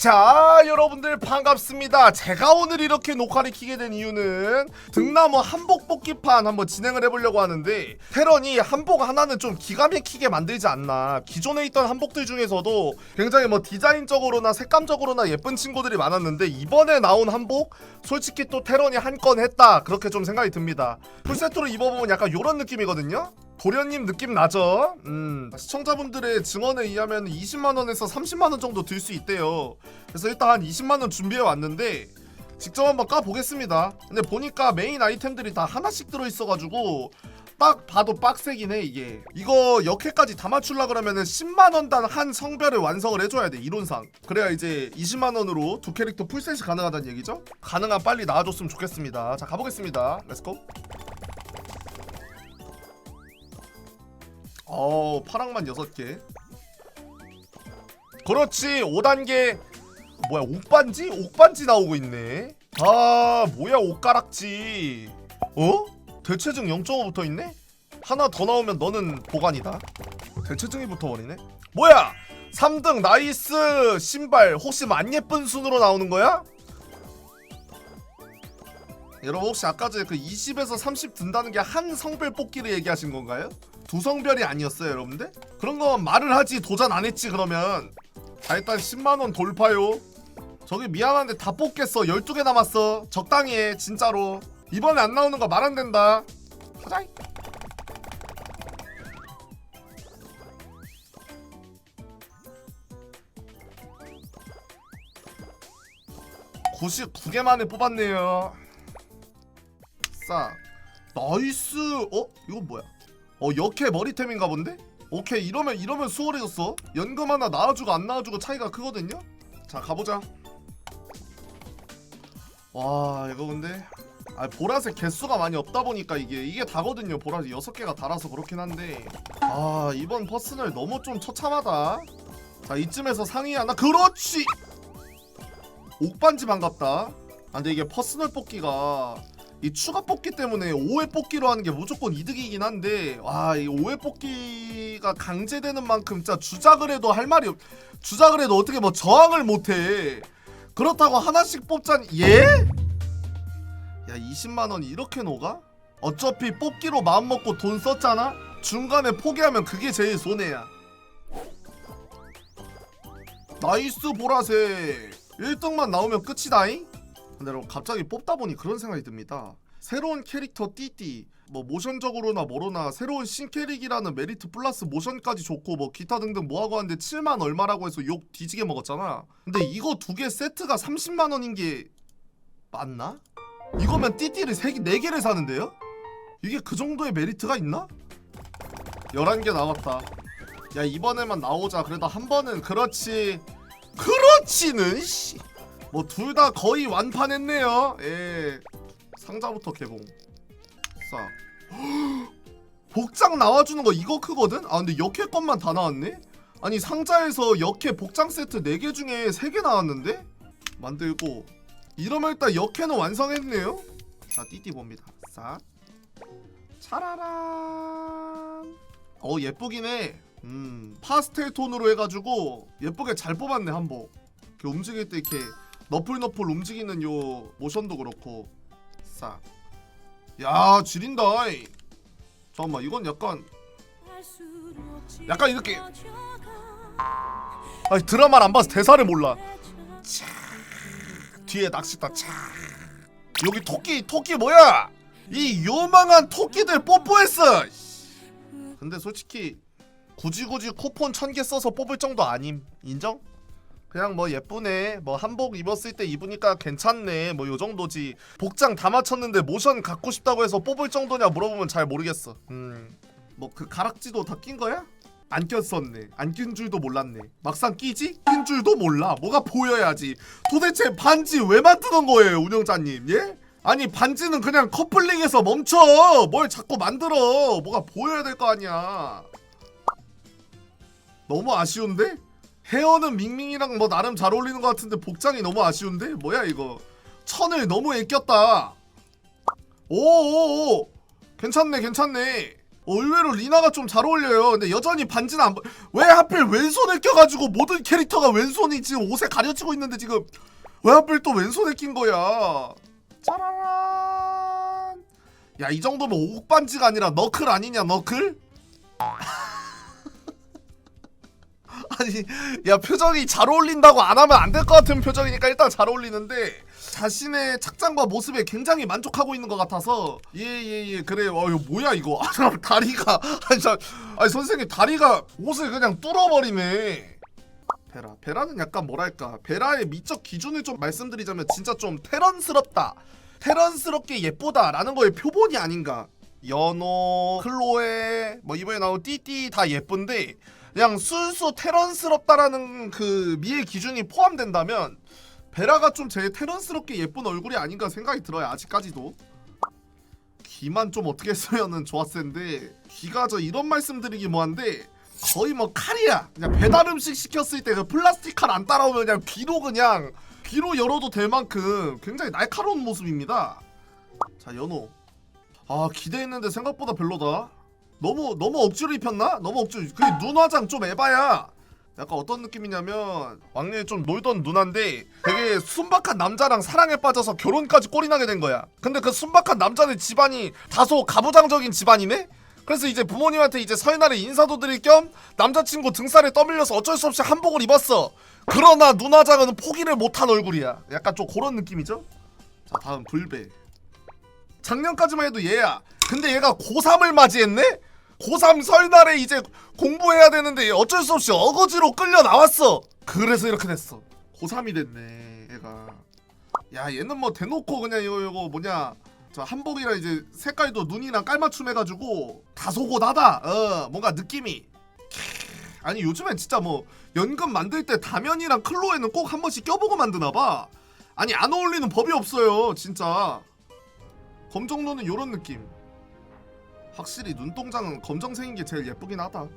자 여러분들 반갑습니다. 제가 오늘 이렇게 녹화를 키게 된 이유는 등나무 한복 뽑기판 한번 진행을 해보려고 하는데 테런이 한복 하나는 좀 기가 막히게 만들지 않나. 기존에 있던 한복들 중에서도 굉장히 뭐 디자인적으로나 색감적으로나 예쁜 친구들이 많았는데 이번에 나온 한복 솔직히 또 테런이 한 건 했다. 그렇게 좀 생각이 듭니다. 풀세트로 입어보면 약간 요런 느낌이거든요 도련님 느낌 나죠? 음, 시청자분들의 증언에 의하면 20만원에서 30만원 정도 들 수 있대요. 그래서 일단 한 20만원 준비해 왔는데, 직접 한번 까보겠습니다. 근데 보니까 메인 아이템들이 다 하나씩 들어있어가지고, 딱 봐도 빡세긴 해, 이게. 이거 역회까지 다 맞추려 그러면은 10만원당 한 성별을 완성을 해줘야 돼, 이론상. 그래야 이제 20만원으로 두 캐릭터 풀셋이 가능하다는 얘기죠? 가능한 빨리 나와줬으면 좋겠습니다. 자, 가보겠습니다. 렛츠고. 어 파랑만 6개 그렇지 5단계 뭐야 옥반지? 옥반지 나오고 있네 아 뭐야 옥가락지 어? 대체증 0.5 붙어있네? 하나 더 나오면 너는 보관이다 대체증이 붙어버리네 뭐야 3등 나이스 신발 혹시 안 예쁜 순으로 나오는 거야? 여러분 혹시 아까 전에 그 20에서 30 든다는 게 한 성별 뽑기를 얘기하신 건가요? 두 성별이 아니었어요 여러분들? 그런 건 말을 하지 도전 안 했지 그러면. 자 일단 10만원 돌파요. 저기 미안한데 다 뽑겠어. 12개 남았어. 적당히 해 진짜로. 이번에 안 나오는 거 말 안 된다. 가자. 99개 만에 뽑았네요. 싸. 나이스. 어? 이거 뭐야 어 역해 머리템인가 본데? 오케이 이러면 이러면 수월해졌어. 연금 하나 나와주고 안 나와주고 차이가 크거든요? 자 가보자. 와 이거 근데 아 보라색 개수가 많이 없다 보니까 이게 이게 다거든요. 보라색 6개가 달아서 그렇긴 한데. 아 이번 퍼스널 너무 좀 처참하다. 자 이쯤에서 상위 하나 그렇지! 옥반지 반갑다. 아 근데 이게 퍼스널 뽑기가 이 추가 뽑기 때문에 5회 뽑기로 하는 게 무조건 이득이긴 한데 와 이 5회 뽑기가 강제되는 만큼 진짜 주작을 해도 할 말이 없 주작을 해도 어떻게 뭐 저항을 못해 그렇다고 하나씩 뽑자니 예? 야 20만원이 이렇게 녹아? 어차피 뽑기로 마음먹고 돈 썼잖아? 중간에 포기하면 그게 제일 손해야 나이스 보라색 1등만 나오면 끝이다잉? 근데 여러분 갑자기 뽑다 보니 그런 생각이 듭니다. 새로운 캐릭터 띠띠 뭐 모션적으로나 뭐로나 새로운 신캐릭이라는 메리트 플러스 모션까지 좋고 뭐 기타 등등 뭐하고 하는데 7만 얼마라고 해서 욕 뒤지게 먹었잖아. 근데 이거 두 개 세트가 30만 원인 게 맞나? 이거면 띠띠를 3개, 4개를 사는데요? 이게 그 정도의 메리트가 있나? 11개 나왔다. 야 이번에만 나오자. 그래도 한 번은 그렇지. 그렇지는 씨. 뭐 둘 다 거의 완판했네요. 예. 상자부터 개봉. 싸. 복장 나와주는 거 이거 크거든? 아 근데 역회 것만 다 나왔네? 아니 상자에서 역회 복장 세트 4개 중에 3개 나왔는데? 만들고 이러면 일단 역회는 완성했네요? 자 띠띠 봅니다. 싹. 차라란. 어 예쁘긴 해. 음 파스텔 톤으로 해가지고 예쁘게 잘 뽑았네 한복. 이렇게 움직일 때 이렇게 너플너플 움직이는 요 모션도 그렇고 싹. 야 지린다. 이. 잠깐만 이건 약간 약간 이렇게 아니 드라마를 안 봐서 대사를 몰라. 차 뒤에 낚싯다 차 여기 토끼 토끼 뭐야? 이 요망한 토끼들 뽀뽀했어. 근데 솔직히 굳이 굳이 쿠폰 천 개 써서 뽑을 정도 아님 인정? 그냥 뭐 예쁘네. 뭐 한복 입었을 때 입으니까 괜찮네. 뭐 요 정도지. 복장 다 맞췄는데 모션 갖고 싶다고 해서 뽑을 정도냐 물어보면 잘 모르겠어. 음뭐 그 가락지도 다 낀 거야? 안 꼈었네. 안 낀 줄도 몰랐네. 막상 끼지? 낀 줄도 몰라. 뭐가 보여야지. 도대체 반지 왜 만드는 거예요 운영자님? 예? 아니 반지는 그냥 커플링해서 멈춰. 뭘 자꾸 만들어. 뭐가 보여야 될 거 아니야. 너무 아쉬운데? 헤어는 밍밍이랑 뭐 나름 잘 어울리는 것 같은데 복장이 너무 아쉬운데? 뭐야 이거 천을 너무 애꼈다 오오오 괜찮네 괜찮네 어, 의외로 리나가 좀 잘 어울려요. 근데 여전히 반지는 안. 보- 왜 하필 왼손을 껴가지고 모든 캐릭터가 왼손이 지금 옷에 가려지고 있는데 지금 왜 하필 또 왼손에 낀 거야? 짜라란. 야이 정도면 옥 반지가 아니라 너클 아니냐 너클? 아니 야 표정이 잘 어울린다고 안 하면 안 될 것 같은 표정이니까 일단 잘 어울리는데 자신의 착장과 모습에 굉장히 만족하고 있는 것 같아서. 예예예. 그래 어 이거 뭐야 이거? 아, 참, 다리가 아니, 참, 아니 선생님 다리가 옷을 그냥 뚫어버리네. 베라 베라는 약간 뭐랄까. 베라의 미적 기준을 좀 말씀드리자면 진짜 좀 테런스럽다. 테런스럽게 예쁘다라는 거의 표본이 아닌가. 연호 클로에 뭐 이번에 나온 띠띠 다 예쁜데 그냥 순수 테런스럽다라는 그 미의 기준이 포함된다면 베라가 좀 제일 테런스럽게 예쁜 얼굴이 아닌가 생각이 들어요 아직까지도. 귀만 좀 어떻게 쓰면은 좋았을 텐데 귀가 저 이런 말씀드리기 뭐한데 거의 뭐 칼이야. 그냥 배달 음식 시켰을 때 그 플라스틱 칼 안 따라오면 그냥 귀로 그냥 귀로 열어도 될 만큼 굉장히 날카로운 모습입니다. 자 연호. 아 기대했는데 생각보다 별로다 너무 너무 억지로 입혔나? 너무 억지로 그눈 화장 좀 에바야 약간 어떤 느낌이냐면 왕년에 좀 놀던 누나인데 되게 순박한 남자랑 사랑에 빠져서 결혼까지 꼴이나게 된 거야 근데 그 순박한 남자는 집안이 다소 가부장적인 집안이네? 그래서 이제 부모님한테 이제 설날에 인사도 드릴 겸 남자친구 등살에 떠밀려서 어쩔 수 없이 한복을 입었어 그러나 눈화장은 포기를 못한 얼굴이야 약간 좀 그런 느낌이죠? 자 다음 불배 작년까지만 해도 얘야 근데 얘가 고3을 맞이했네? 고3 설날에 이제 공부해야 되는데 어쩔 수 없이 어거지로 끌려 나왔어. 그래서 이렇게 됐어. 고3이 됐네, 얘가. 야, 얘는 뭐 대놓고 그냥 이거 이거 뭐냐. 저 한복이랑 이제 색깔도 눈이랑 깔맞춤 해가지고 다소곳하다. 어, 뭔가 느낌이. 캬, 아니 요즘엔 진짜 뭐 연금 만들 때 다면이랑 클로에는 꼭 한 번씩 껴보고 만드나 봐. 아니 안 어울리는 법이 없어요, 진짜. 검정눈은 요런 느낌. 확실히 눈동자는 검정색인 게 제일 예쁘긴 하다.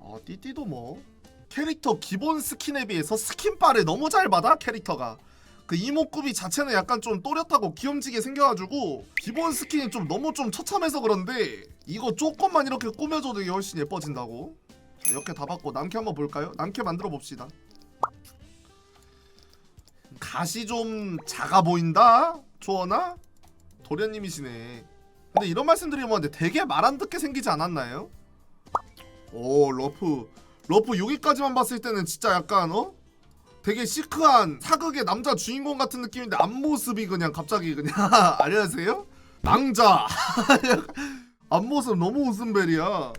아 띠띠도 뭐 캐릭터 기본 스킨에 비해서 스킨바를 너무 잘 받아 캐릭터가. 그 이목구비 자체는 약간 좀 또렷하고 귀염지게 생겨가지고 기본 스킨이 좀 너무 좀 처참해서 그런데 이거 조금만 이렇게 꾸며줘도 이게 훨씬 예뻐진다고. 자, 이렇게 다 받고 남캐 한번 볼까요? 남캐 만들어 봅시다. 가시 좀 작아 보인다? 조언아? 도련님이시네. 근데 이런 말씀드리면 뭐한데 되게 말 안 듣게 생기지 않았나요? 오 러프 러프 여기까지만 봤을 때는 진짜 약간 어? 되게 시크한 사극의 남자 주인공 같은 느낌인데 앞모습이 그냥 갑자기 그냥 안녕하세요? 낭자 앞모습 너무 웃음벨이야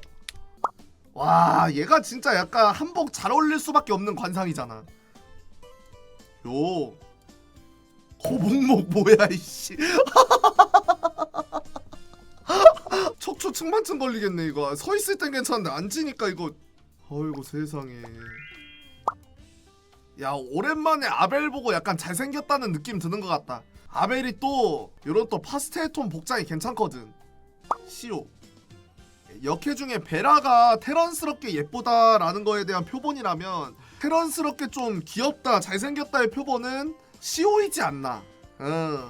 와 얘가 진짜 약간 한복 잘 어울릴 수밖에 없는 관상이잖아 요 거북목 뭐야 이씨. 척추 측만증 걸리겠네 이거. 서 있을 땐 괜찮은데 앉으니까 이거. 어이구 세상에. 야 오랜만에 아벨 보고 약간 잘생겼다는 느낌 드는 것 같다. 아벨이 또 이런 또 파스텔 톤 복장이 괜찮거든. 시오. 역해 중에 베라가 테런스럽게 예쁘다라는 거에 대한 표본이라면 테런스럽게 좀 귀엽다 잘생겼다의 표본은 시오이지 않나 응.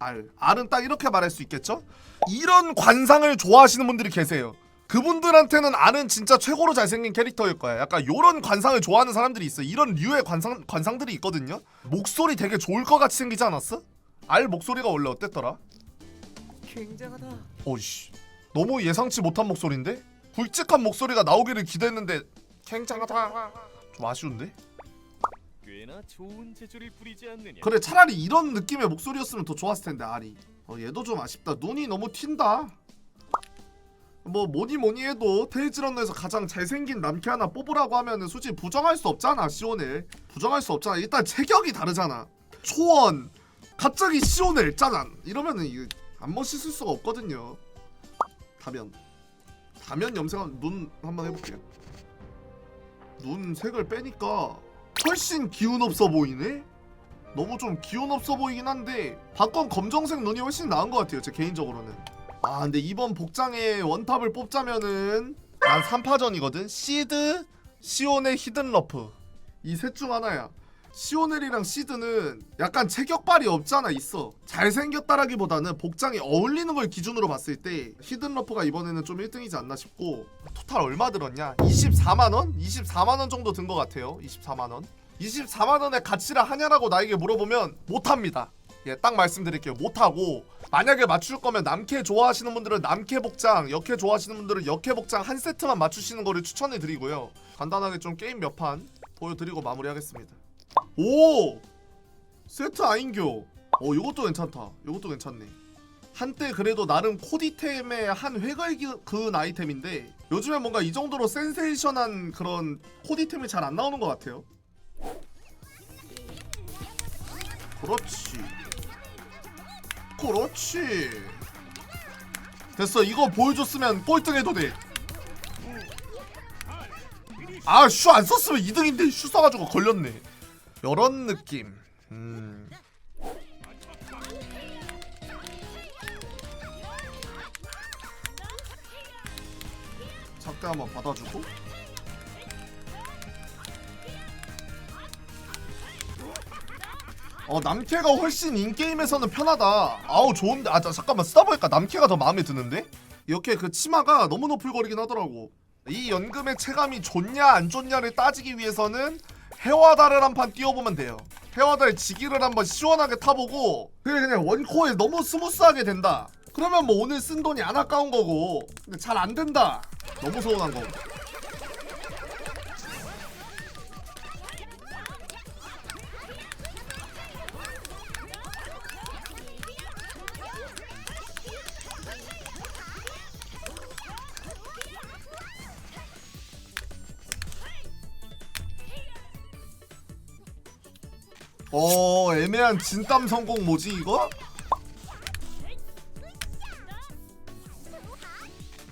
알 알은 딱 이렇게 말할 수 있겠죠 이런 관상을 좋아하시는 분들이 계세요 그분들한테는 알은 진짜 최고로 잘생긴 캐릭터일 거야 약간 요런 관상을 좋아하는 사람들이 있어 이런 류의 관상, 관상들이 있거든요 목소리 되게 좋을 것 같이 생기지 않았어? 알 목소리가 원래 어땠더라? 굉장하다. 오이씨 너무 예상치 못한 목소리인데? 굵직한 목소리가 나오기를 기대했는데 굉장하다 좀 아쉬운데? 꽤나 좋은 재주를 부리지 않느냐. 그래 차라리 이런 느낌의 목소리였으면 더 좋았을 텐데 알이 어 얘도 좀 아쉽다. 눈이 너무 튄다. 뭐 뭐니 뭐니 해도 테이즈런너에서 가장 잘생긴 남캐 하나 뽑으라고 하면은 솔직히 부정할 수 없잖아 시온을. 부정할 수 없잖아. 일단 체격이 다르잖아. 초원. 갑자기 시온을 짜잔 이러면은 이게 안 멋있을 수가 없거든요. 다면. 다면 염색 눈 한번 해볼게요 눈 색을 빼니까 훨씬 기운 없어 보이네? 너무 좀 기운 없어 보이긴 한데 박건 검정색 눈이 훨씬 나은 것 같아요 제 개인적으로는. 아 근데 이번 복장에 원탑을 뽑자면은 난 3파전이거든. 시드 시온의 히든러프. 이 셋 중 하나야 시오넬이랑 시드는 약간 체격발이 없잖아 있어 잘생겼다라기보다는 복장이 어울리는 걸 기준으로 봤을 때 히든러프가 이번에는 좀 1등이지 않나 싶고 토탈 얼마 들었냐 24만원? 24만원 정도 든 것 같아요 24만원 24만원의 가치를 하냐라고 나에게 물어보면 못합니다 예, 딱 말씀드릴게요. 못하고 만약에 맞출 거면 남캐 좋아하시는 분들은 남캐 복장, 역캐 좋아하시는 분들은 역캐 복장 한 세트만 맞추시는 거를 추천해 드리고요. 간단하게 좀 게임 몇 판 보여드리고 마무리하겠습니다. 오! 세트 아인교. 어, 이것도 괜찮다. 이것도 괜찮네. 한때 그래도 나름 코디템의 한 기- 그은 아이템인데 요즘에 뭔가 이 정도로 센세이션한 그런 코디템이 잘 안 나오는 것 같아요. 그렇지. 그렇지. 됐어. 이거 보여줬으면 꼴등해도 돼. 아, 슈 안 썼으면 2등인데 슈 써가지고 걸렸네. 요런 느낌. 음. 작대 한번 받아주고. 어 남캐가 훨씬 인게임에서는 편하다 아우 좋은데 아 자, 잠깐만 쓰다 보니까 남캐가 더 마음에 드는데 이렇게 그 치마가 너무 노플거리긴 하더라고 이 연금의 체감이 좋냐 안 좋냐를 따지기 위해서는 해와달을 한판 띄워보면 돼요. 해와달 지기를 한번 시원하게 타보고 그게 그냥 원코에 너무 스무스하게 된다. 그러면 뭐 오늘 쓴 돈이 안 아까운 거고. 근데 잘 안 된다. 너무 서운한 거고 애매한 진땀 성공 뭐지 이거?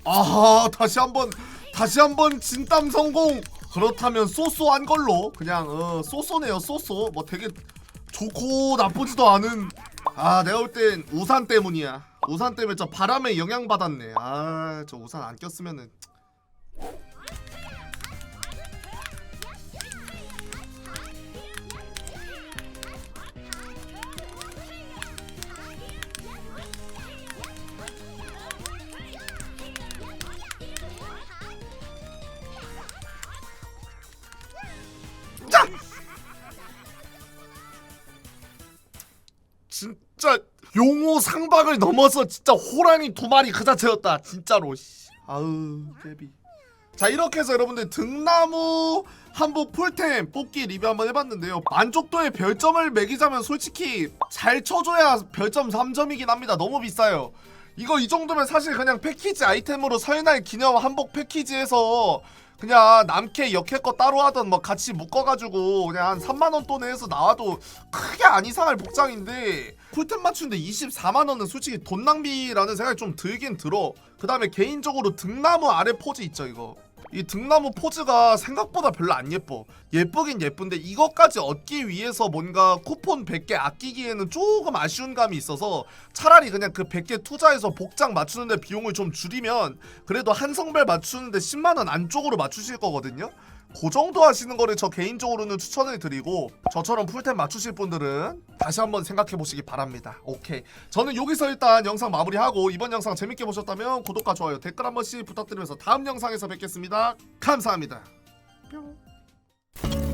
아하 다시 한번 다시 한번 진땀 성공! 그렇다면 쏘쏘한 걸로. 그냥 어 쏘쏘네요 쏘쏘. 뭐 되게 좋고 나쁘지도 않은. 아 내가 볼 땐 우산 때문이야. 우산 때문에 저 바람에 영향받았네. 아 저 우산 안 꼈으면은 용호 상박을 넘어서 진짜 호랑이 두 마리 그 자체였다 진짜로. 씨. 아우 데비. 자 이렇게 해서 여러분들 등나무 한복 풀템 뽑기 리뷰 한번 해봤는데요. 만족도에 별점을 매기자면 솔직히 잘 쳐줘야 별점 3점이긴 합니다. 너무 비싸요. 이거 이 정도면 사실 그냥 패키지 아이템으로 설날 기념 한복 패키지에서 그냥 남캐 역캐 거 따로 하던 뭐 같이 묶어가지고 그냥 한 3만원 돈에 해서 나와도 크게 안 이상할 복장인데 풀템 맞추는데 24만원은 솔직히 돈 낭비라는 생각이 좀 들긴 들어. 그 다음에 개인적으로 등나무 아래 포즈 있죠 이거 이 등나무 포즈가 생각보다 별로 안 예뻐. 예쁘긴 예쁜데 이것까지 얻기 위해서 뭔가 쿠폰 100개 아끼기에는 조금 아쉬운 감이 있어서 차라리 그냥 그 100개 투자해서 복장 맞추는데 비용을 좀 줄이면 그래도 한 성별 맞추는데 10만원 안쪽으로 맞추실 거거든요 그 정도 하시는 거를 저 개인적으로는 추천을 드리고 저처럼 풀템 맞추실 분들은 다시 한번 생각해 보시기 바랍니다. 오케이. 저는 여기서 일단 영상 마무리하고 이번 영상 재밌게 보셨다면 구독과 좋아요 댓글 한 번씩 부탁드리면서 다음 영상에서 뵙겠습니다. 감사합니다. 뿅.